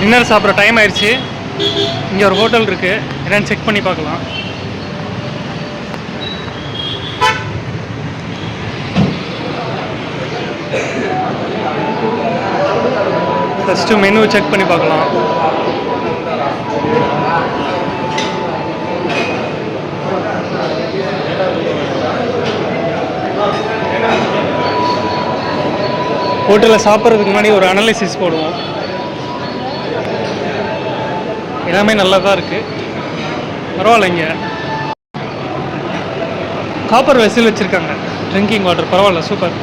Dinner சாப்பிட்ற time ஆயிடுச்சு. இங்கே ஒரு ஹோட்டல் இருக்குது என்னன்னு செக் பண்ணி பார்க்கலாம். ஃபஸ்ட்டு மெனு செக் பண்ணி பார்க்கலாம். ஹோட்டலில் சாப்பிட்றதுக்கு முன்னாடி ஒரு அனலைசிஸ் போடுவோம். எல்லாமே நல்லா தான் இருக்குது பரவாயில்லைங்க. காப்பர் வெசில் வச்சுருக்காங்க. ட்ரிங்கிங் வாட்டர் பரவாயில்ல சூப்பர்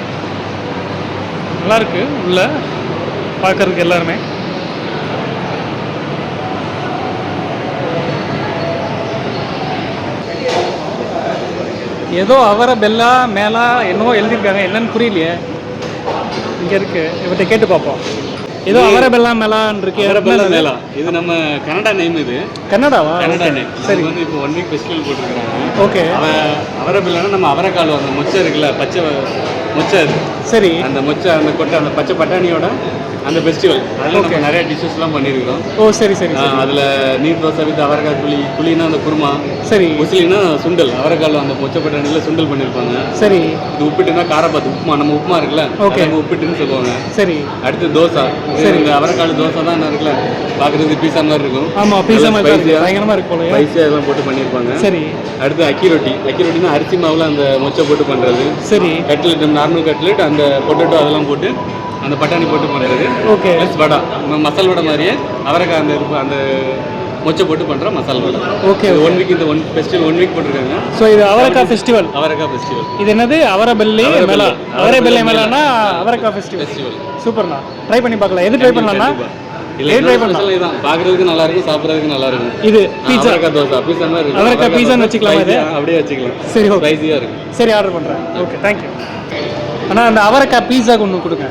நல்லாயிருக்கு உள்ளே பார்க்குறதுக்கு பார்க்கறதுக்கு எல்லாருமே. ஏதோ அவரை பெல்லா மேலா என்னவோ எழுதியிருக்காங்க. என்னன்னு புரியலையே. இங்கே இருக்குது இவர்கிட்ட கேட்டு பார்ப்போம். ஏதோ அவரை பெல்லா மேலான்னு இருக்கு அரபெல்லாம் மேலா. இது நம்ம கனடா நேம் இது. கன்னடாவா கனடா Okay. நேம் சரி வந்து இப்போ ஒன் வீக் ஃபெஸ்டிவல் போட்டிருக்காங்க ஓகே. அவ அவரபிள்ளைனா நம்ம அவரைக்கால் அந்த மொச்சை இருக்குல்ல பச்சை மொச்சை அது. சரி. அந்த மொச்சை அந்த கொட்டை அந்த பச்சை பட்டாணியோட அந்த ஃபெஸ்டிவல் அதில். நம்ம நிறைய டிஷ்ஷஸ்லாம் பண்ணியிருக்கிறோம். ஓ சரி சரி. அதில் நீர் தோசை வித் அவரைக்காய் புளி புளினா அந்த குருமா. சரி. முஸ்லிம்னா சுண்டல். அவரைக்கால் அந்த மொச்சை பட்டாணியில் சுண்டல் பண்ணியிருப்பாங்க. சரி. இது உப்பிட்டுனா காரப்பாத்து உப்புமா நம்ம உப்புமா இருக்குல்ல Okay. நம்ம உப்பிட்டுன்னு சொல்லுவாங்க. சரி. அடுத்து தோசை. சரி. இந்த அவரைக்கால் தோசை தான் என்ன இருக்குல்ல பார்க்குறதுக்கு பீஸா மாதிரி இருக்கும். ஆமா பீஸா மாதிரி தான் இருக்கு spicy-ஆ, பயங்கரமா இருக்கு போலயே ஸ்பைசியாக இதெல்லாம் போட்டு பண்ணியிருப்பாங்க. சரி. அடுத்து அக்கி ரொட்டி. அக்கி ரொட்டினா அரிசி மாவில் அந்த மொச்சை போட்டு பண்ணுறது சரி. கட்லெட் நார்மல் கட்லெட் அந்த பொட்டேட்டோ அதெல்லாம் போட்டு அந்த பட்டாணி போட்டு பண்ணுறது ஓகே. ப்ளஸ் வடை. மசால் வடை மாதிரியே அவரைக்காய் அந்த அந்த மொச்சை போட்டு பண்ணுற masal vada. Okay one week இந்த ஒன் ஃபெஸ்டிவல் ஒன் வீக் போட்டிருக்காங்க. ஸோ இது அவரைக்காய் ஃபெஸ்டிவல் அவரைக்காய் ஃபெஸ்டிவல் இது என்னது? அவரை பெல்லி அவரை மேலா? பெல்லி. அவரை அவரை பெல்லி பெல்லி மேலானா அவரைக்காய் ஃபெஸ்டிவல் ஃபெஸ்டிவல் சூப்பர்ண்ணா. ட்ரை பண்ணி பார்க்கலாம். எது ட்ரை பண்ணலாம்னா? ட்ரை பண்ணலாம். பார்க்குறதுக்கு நல்லா இருக்கும் சாப்பிட்றதுக்கு நல்லா இருக்கும் இது பீட்சா தோசை பீஸா மாதிரி வச்சுக்கலாமா இது? அப்படியே வச்சுக்கலாம். சரி ஓகே இருக்கும். சரி ஆர்டர் பண்ணுறேன் ஓகே தேங்க்யூ அண்ணா அந்த அவரைக்காய் பீஸா ஒன்று கொடுங்க.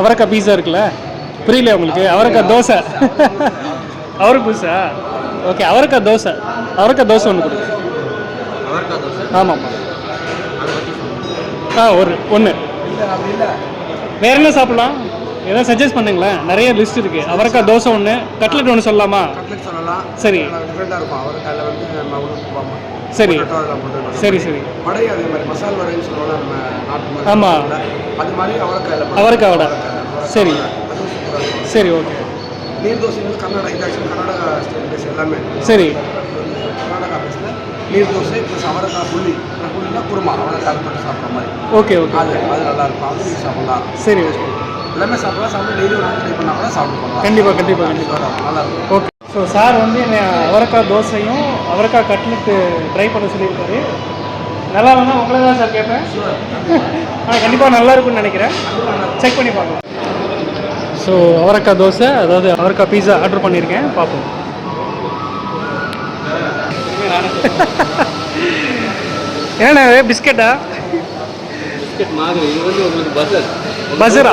அவரைக்காய் பீஸா இருக்குல்ல? புரியல உங்களுக்கு? அவரைக்காய் தோசை. அவருக்கு பீஸா ஓகே அவரைக்காய் தோசை. அவரைக்காய் தோசை ஒன்று கொடுங்க. அவரைக்காய் தோசை? ஆமாம்மா. ஆ ஒரு ஒன்று வேற என்ன சாப்பிடலாம்? ஏதாவது சஜஸ்ட் பண்ணுங்களேன். நிறைய லிஸ்ட் இருக்கு. அவரைக்காய் தோசை ஒன்று கட்லெட் ஒன்று சொல்லலாமா? கட்லெட் சொல்லலாம். சரி. டிஃப்ரெண்டாக இருக்கும். அவரைக்காயில் வந்து நம்ம உருவாமா சரி. சரி சரி. வடை அதே மாதிரி. மசால் வடைன்னு சொல்லுவோம்ல நம்ம நாட்டு மாதிரி ஆமா. அது மாதிரி அவரைக்காயில் அவரைக்காய் வடை. சரி. சரி ஓகே. நீர் தோசை வந்து கர்நாடகா இது ஆக்சுவலி கர்நாடகா ஸ்டைல் பேஸ் எல்லாமே. சரி. கர்நாடகா பேஸில் நீர் தோசை ப்ளஸ் அவரைக்காய் புள்ளி புள்ளினா குருமா. அவரைக்காய் போட்டு சாப்பிட்ற மாதிரி. Okay okay. அது அது நல்லா இருக்கும். அது சாப்பிடலாம். சரி எல்லாமே சாப்பிடலாம். சாப்பிட்டு டெய்லி ஒரு ட்ரை பண்ணால் கூட சாப்பிட்டு போகலாம். கண்டிப்பா கண்டிப்பா கண்டிப்பா. நல்லா இருக்கும் ஓகே ஸோ சார் வந்து என்னை அவரைக்காய் தோசையும் அவரைக்காய் கட்லெட்டு ட்ரை பண்ண சொல்லியிருக்காரு. நல்லா இல்லைன்னா உங்களை தான் சார் கேட்பேன். ஆ கண்டிப்பாக நல்லா இருக்கும்னு நினைக்கிறேன். செக் பண்ணி பார்க்கலாம் ஸோ அவரைக்காய் தோசை அதாவது அவரைக்காய் பீஸா ஆர்டர் பண்ணியிருக்கேன். பார்ப்போம். என்னண்ணா பிஸ்கெட்டா? பிஸ்கட் மாதிரி இது வந்து உங்களுக்கு பசர்.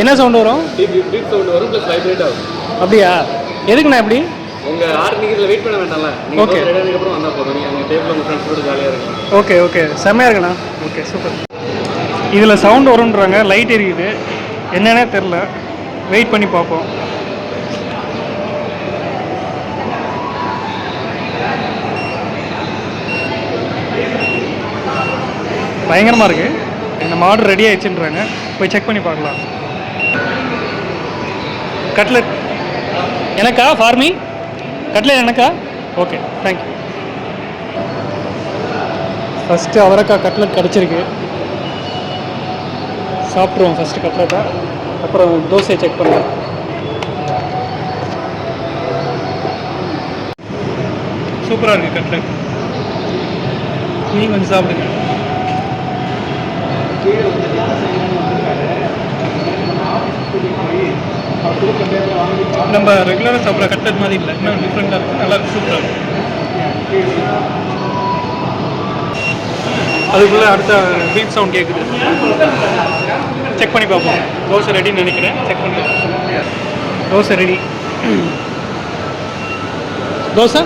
என்ன சவுண்ட் வரும்? அப்படியா? எதுக்குண்ணா இப்படி? உங்கள் ஆறு நீங்கள் வெயிட் பண்ண வேண்டாம்ல. ரெடி ஆனதுக்கப்புறம் வந்தால் போதும். நீங்கள் அங்கே டேபிள் உங்கள் ஃப்ரெண்ட்ஸோட ஜாலியாக இருக்கும் ஓகே ஓகே செம்மையாக இருக்குண்ணா. ஓகே சூப்பர் இதில் சவுண்ட் வரும்ன்றாங்க. லைட் எரியுது. என்னன்னே தெரில வெயிட் பண்ணி பார்ப்போம். பயங்கரமாக இருக்குது நம்ம ஆர்டர் ரெடி ஆயிடுச்சுன்றாங்க. போய் செக் பண்ணி பார்க்கலாம். கட்லெட் எனக்கா? ஃபார்மி கட்லெட் எனக்கா? ஓகே தேங்க்யூ ஃபஸ்ட்டு அவரைக்காய் கட்லெட் கிடச்சிருக்கு. சாப்பிட்ருவோம் ஃபஸ்ட்டு கட்லெட்டை அப்புறம் தோசையை செக் பண்ணுறேன் சூப்பராக இருக்குது கட்லெட் நீங்கள் கொஞ்சம் சாப்பிடுங்க. நம்ம ரெகுலராக சாப்பிட்ற கட்லெட் மாதிரி இல்லை. இன்னும் டிஃப்ரெண்ட்டாக இருக்குது நல்லா சூப்பராக இருக்கும். அதுக்குள்ளே அடுத்த பீட் சவுண்ட் கேட்குது செக் பண்ணி பார்ப்போம். தோசை ரெடின்னு நினைக்கிறேன். செக் பண்ணி தோசை ரெடி தோசை?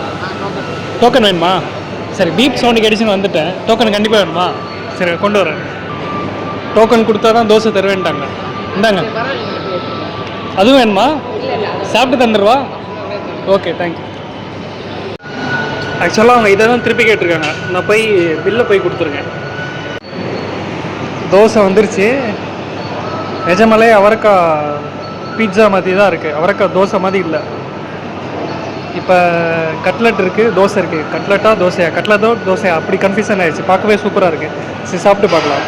டோக்கன் வேணுமா? சரி பீப் சவுண்டு கிடைச்சுன்னு வந்துட்டேன். டோக்கன் கண்டிப்பாக வேணுமா? சரி கொண்டு வரேன். டோக்கன் கொடுத்தா தான் தோசை தருவேன்ட்டாங்க. இந்தாங்க. அதுவும் வேணுமா? சாப்பிட்டு தந்துடுவா? ஓகே தேங்க்யூ ஆக்சுவலாக அவங்க இதை தான் திருப்பி கேட்டிருக்காங்க. நான் போய் பில்லை போய் கொடுத்துருங்க தோசை வந்துருச்சு. நிஜமலே அவரைக்காய் பீட்சா மாதிரி தான் இருக்குது அவரைக்காய் தோசை மாதிரி இல்லை. இப்போ கட்லெட் இருக்குது தோசை இருக்குது கட்லெட்டா தோசையா? கட்லட்டோ தோசையா? அப்படி கன்ஃபியூஷன் ஆயிடுச்சு. பார்க்கவே சூப்பராக இருக்குது சரி சாப்பிட்டு பார்க்கலாம்.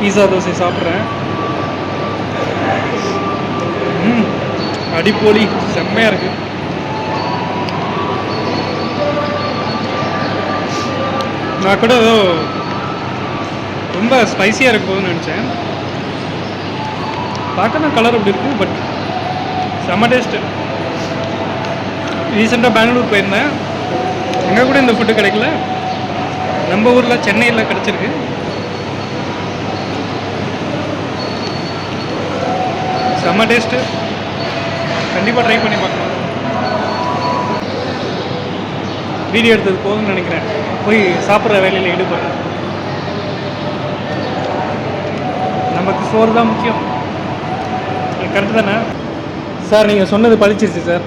பீஸா தோசை சாப்பிட்றேன். ம் அடிப்பொலி செம்மையாக இருக்குது நான் கூட ஏதோ ரொம்ப ஸ்பைசியாக இருக்க போகுதுன்னு நினச்சேன். பார்க்கலாம் கலர் அப்படி இருக்குது பட் செம்ம டேஸ்ட்டு ரீசெண்டாக பெங்களூர் போயிருந்தேன். அங்கே கூட இந்த ஃபுட்டு கிடைக்கல. நம்ம ஊரில் சென்னையில் கிடச்சிருக்கு. செம்ம டேஸ்ட்டு கண்டிப்பாக ட்ரை பண்ணி பார்க்கலாம். வீடியோ எடுத்தது போதும்னு நினைக்கிறேன். போய் சாப்பிட்ற வேலையில் ஈடுபடுறேன் நமக்கு சோறு தான் முக்கியம். கரெக்டு தானே? சார் நீங்கள் சொன்னது பழிச்சிருச்சு சார்.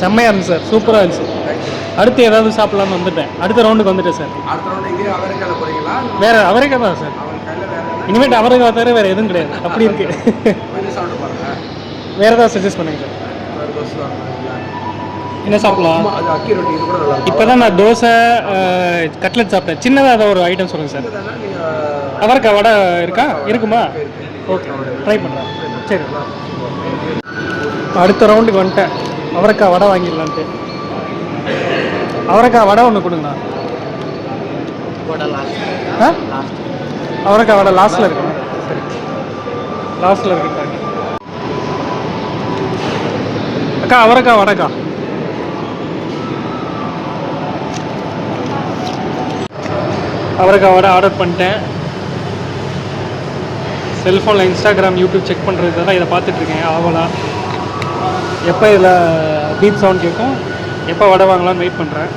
செம்மையாக இருந்துச்சு சார். சூப்பராக இருந்துச்சு. அடுத்து ஏதாவது சாப்பிட்லான்னு வந்துட்டேன். அடுத்த ரவுண்டுக்கு வந்துட்டேன் சார். வேற அவரைக்காய் தான் சார். இனிமேட்டு அவரைக்காய் தவிர வேறு எதுவும் கிடையாது. அப்படி இருக்கு. கொஞ்சம் சாப்பிட்டு பாருங்க வேறு ஏதாவது சஜஸ்ட் பண்ணுங்க சார். வேறு தோசை? என்ன சாப்பிட்லாம்? அது அக்கி ரொட்டி இது கூட நல்லா இருக்கும். இப்போ தான் நான் தோசை கட்லெட் சாப்பிட்டேன். சின்னதாக ஏதாவது ஒரு ஐட்டம் சொல்லுங்கள் சார். நீங்க அவரைக்காய் வடை இருக்கா? இருக்குமா? இருக்கு. ஓகே ட்ரை பண்ணுறேன் சரி. அடுத்த ரவுண்டுக்கு வந்துட்டேன். அவரைக்காய் வடை வாங்கிடலான்ட்டு. அவரைக்காய் வடை ஒன்று கொடுங்கண்ணா. ஆ? அவரைக்காய் வடை லாஸ்ட்டில் இருக்குண்ணா சரி. லாஸ்ட்டில் அக்கா அவரைக்காய் வடைக்கா. அவரைக்காய் வடை ஆர்டர் பண்ணிட்டேன். செல்ஃபோனில் இன்ஸ்டாகிராம் யூடியூப் செக் பண்ணுறது தான் இதை பார்த்துட்ருக்கேன் ஆவலா. எப்போ இதில் பீப் சவுண்ட் கேட்கும்? எப்போ வடை வாங்கலாம்னு வெயிட் பண்ணுறேன்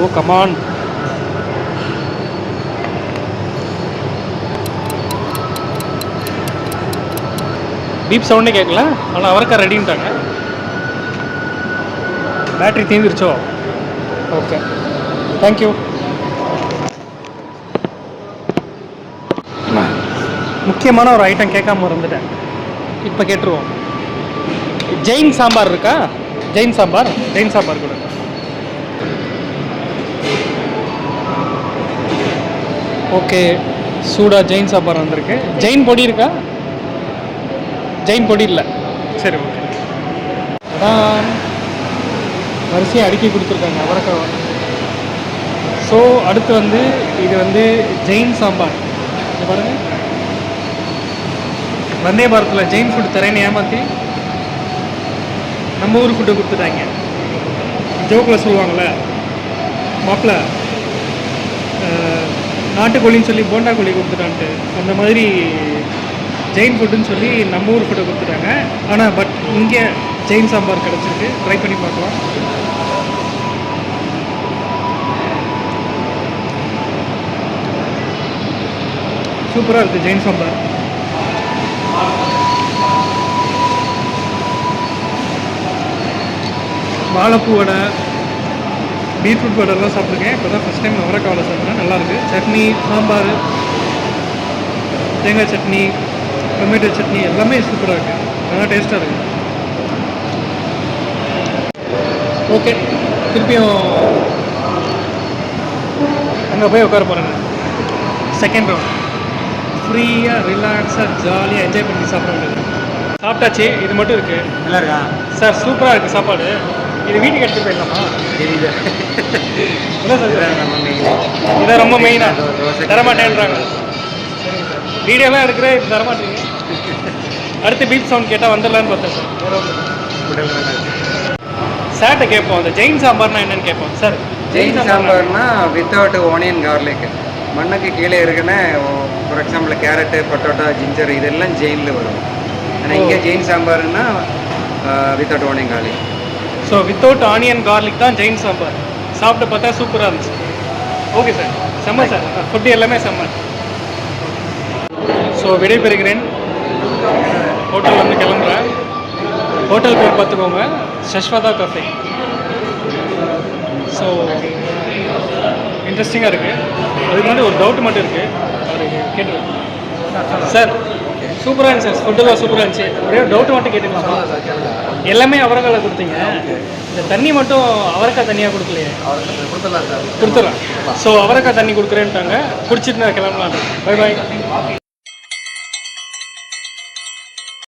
ஓ கமான் பீப் சவுண்டே கேட்கல. ஆனால் அவரைக்காய் ரெடின்ட்டாங்க பேட்ரி தீந்துருச்சோ? ஓகே தேங்க்யூ முக்கியமான ஒரு ஐட்டம் கேட்காம இருந்துட்டேன். இப்போ கேட்டுருவோம். ஜெயின் சாம்பார் இருக்கா? ஜெயின் சாம்பார்? ஜெயின் சாம்பார் கூட. ஓகே சூடா ஜெயின் சாம்பார் வந்திருக்கு. ஜெயின் பொடி இருக்கா? ஜெயின் பொடி இல்லை. சரி ஓகே அதான் வரிசையை அடுக்கி கொடுத்துருக்காங்க அவரக்காய் ஸோ அடுத்து வந்து இது வந்து ஜெயின் சாம்பார். பாருங்க. வந்தே பாரத்தில் ஜெயின் ஃபுட் தரேன்னு ஏமாற்றி நம்ம ஊர் ஃபுட்டு கொடுத்துட்டாங்க. ஜோக்கில் சொல்லுவாங்கள்ல மாப்பிள்ள நாட்டுக்கோழின்னு சொல்லி போண்டா கோழி கொடுத்துட்டான்ட்டு. அந்த மாதிரி ஜெயின் ஃபுட்டுன்னு சொல்லி நம்ம ஊர் ஃபுட்டை கொடுத்துட்டாங்க. ஆனால் பட் இங்கே ஜெயின் சாம்பார் கிடச்சிருக்கு. ட்ரை பண்ணி பார்க்கலாம். சூப்பராக இருக்குது ஜெயின் சாம்பார். வாழைப்பூ வடை பீட்ரூட் வடைலாம் சாப்பிட்ருக்கேன் இப்போ தான் ஃபஸ்ட் டைம் அவரைக்காய் சாப்பிட்றேன். நல்லாயிருக்கு சட்னி சாம்பார் தேங்காய் சட்னி டொமேட்டோ சட்னி எல்லாமே சூப்பராக இருக்குது நல்லா டேஸ்ட்டாக இருக்குது ஓகே திருப்பியும் அங்கே போய் உட்கார போகிறேன் செகண்ட் ரவுண்ட் ஃப்ரீயாக ரிலாக்ஸாக ஜாலியாக என்ஜாய் பண்ணி சாப்பிட வேண்டியது சாப்பிட்டாச்சு இது மட்டும் இருக்குது நல்லா இருக்கா? சார் சூப்பராக இருக்குது சாப்பாடு. இது வீட்டுக்கு எடுத்துகிட்டு போயிடலாமா? தெரியுது. என்ன சார் இதான் ரொம்ப மெயினாக தரமாட்டேன்றாங்க. வீடியோலாம் எடுக்கிறேன் இது தரமாட்டீங்க அடுத்து பீப் சவுண்ட் கேட்டால் வந்துடலான்னு பார்த்தேன் சார். சார்ட்ட கேட்போம். அந்த ஜெயின் சாம்பார்னா என்னன்னு கேட்போம். சார் ஜெயின் சாம்பார்னா வித்தவுட் ஓனியன் கார்லிக் மண்ணுக்கு கீழே இருக்குன்னா for example carrot potato ginger இதெல்லாம் ஜெயினில் வரும். ஆனால் இங்கே. Jain சாம்பார்னா without onion garlic so without onion garlic தான் ஜெயின் சாம்பார். சாப்பிட்டு பார்த்தா சூப்பராக இருந்துச்சு. ஓகே சார் செம்ம சார் ஃபுட்டு எல்லாமே செம்ம ஸோ விடைபெறுகிறேன். ஹோட்டலில் வந்து கிளம்புறேன். ஹோட்டல் பேர் பார்த்துக்கோங்க. சஷ்வதா கஃபே ஸோ இன்ட்ரெஸ்டிங்காக இருக்குது அதுக்கு முன்னாடி ஒரு டவுட் மட்டும் இருக்குது அவருக்கு கேட்டு சார் சூப்பராக இருந்துச்சு. சார் ஃபுட்டுலாம் சூப்பராக இருந்துச்சு. ஒரே டவுட் மட்டும் கேட்டுக்கலாமா? சார் எல்லாமே அவரைக்கால கொடுத்தீங்க. இந்த தண்ணி மட்டும் அவரைக்காய் தனியாக கொடுக்கலையே. கொடுத்துடலாம். சார் கொடுத்துட்றேன் ஸோ அவரைக்காய் தண்ணி கொடுக்குறேன்ட்டாங்க. குடிச்சிட்டு நான் கிளம்பலாம் பை பாய்